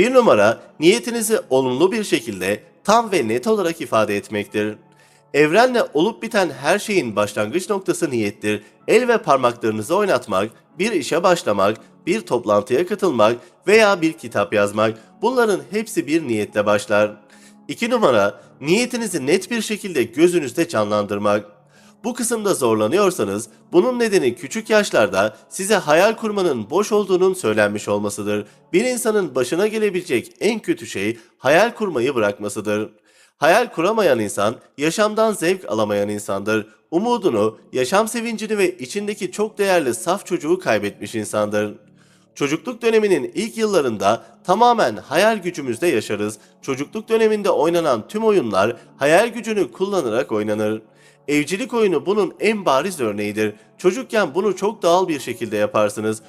Bir numara, niyetinizi olumlu bir şekilde tam ve net olarak ifade etmektir. Evrenle olup biten her şeyin başlangıç noktası niyettir. El ve parmaklarınızı oynatmak, bir işe başlamak, bir toplantıya katılmak veya bir kitap yazmak bunların hepsi bir niyetle başlar. 2 numara, niyetinizi net bir şekilde gözünüzde canlandırmak. Bu kısımda zorlanıyorsanız bunun nedeni küçük yaşlarda size hayal kurmanın boş olduğunun söylenmiş olmasıdır. Bir insanın başına gelebilecek en kötü şey hayal kurmayı bırakmasıdır. Hayal kuramayan insan yaşamdan zevk alamayan insandır. Umudunu, yaşam sevincini ve içindeki çok değerli saf çocuğu kaybetmiş insandır. Çocukluk döneminin ilk yıllarında tamamen hayal gücümüzde yaşarız. Çocukluk döneminde oynanan tüm oyunlar hayal gücünü kullanarak oynanır. Evcilik oyunu bunun en bariz örneğidir. Çocukken bunu çok doğal bir şekilde yaparsınız.